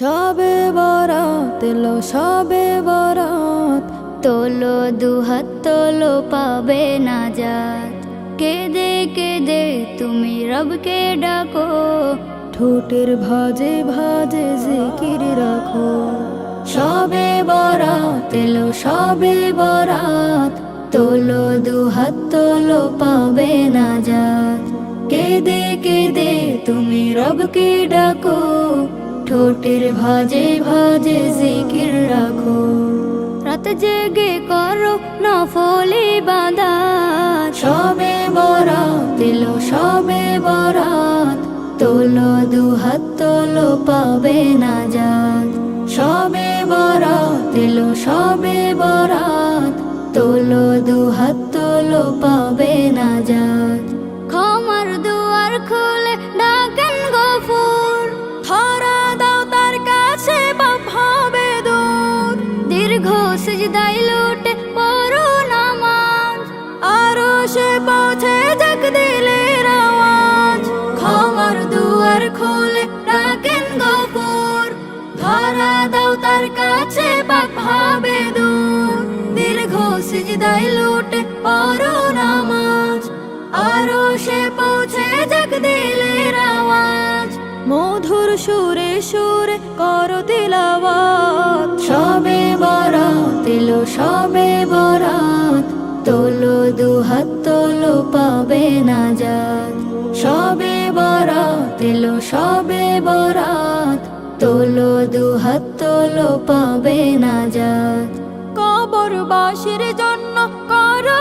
সবে বরাত এলো, সবে বরাত। তোলো দুহাত, তোলো পাবে না যাত কেদে কেদে তুমি রবকে ডাকো। ঠোঁটের ভাজে ভাজে জিকির রাখো। সবে বরাত এলো, সবে বরাত। তোলো দুহাত, তোলো পাবে না যাত কেদে কেদে তুমি রবকে ডাকো। ঠোঁটের ভাজে ভাজে জিকির রাখো। রাত জেগে করো নফলি বাদাত সবে বরাত এলো, সবে বরাত। তোলো দুহাত, তোলো পাবে না যাত সবে বরাত এলো, সবে বরাত। তোলো দুহাত, তোলো পাবে সিজদাই লুটে পড়ো নামাজ, আরও সে পৌঁছে ক্ষমার দুয়ার খুলে ডাকেন ধরা দাও তার কাছে পাপ হবে দূর। দীর্ঘ লুটে পড়ো নামাজ, আরও সে পৌঁছে যাক আওয়াজ। মধুর সুরে সুরে করো তিলাওয়াত। সবে বরাত? তোলো দুহাত, তোলো পাবে না যাত সবে বরাত, এলো সবে বরাত। তোলো দুহাত, তোলো পাবে না যাত কবর বাসির জন্য করো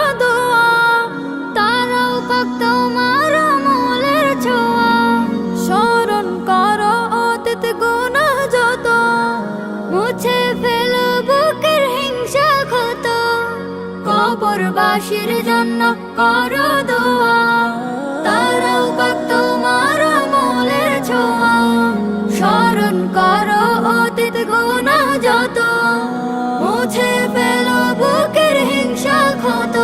কবর বাসির জন্য করো দোয়া। তারাও পাক তোমার আমলের ছোঁয়া। স্মরণ করো অতীত গুণা যত। মুছে ফেলো বুকের হিংসা ক্ষত।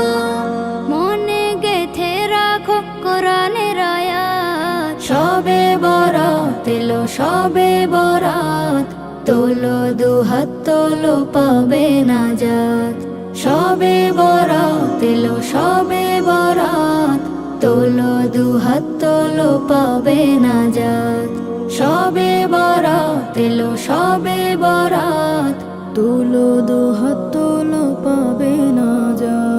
মনে গেথে রাখো কোরআনের আয়াত। সবে বরাত এলো, সবে বরাত। তোলো দুহাত, তোলো পাবে না যাত সবে বরাত এলো, সবে বরাত। তোলো দুহাত, তোলো পাবে না যাত সবে বরাত এলো, সবে বরাত। তোলো দুহাত, তোলো পাবে না যাত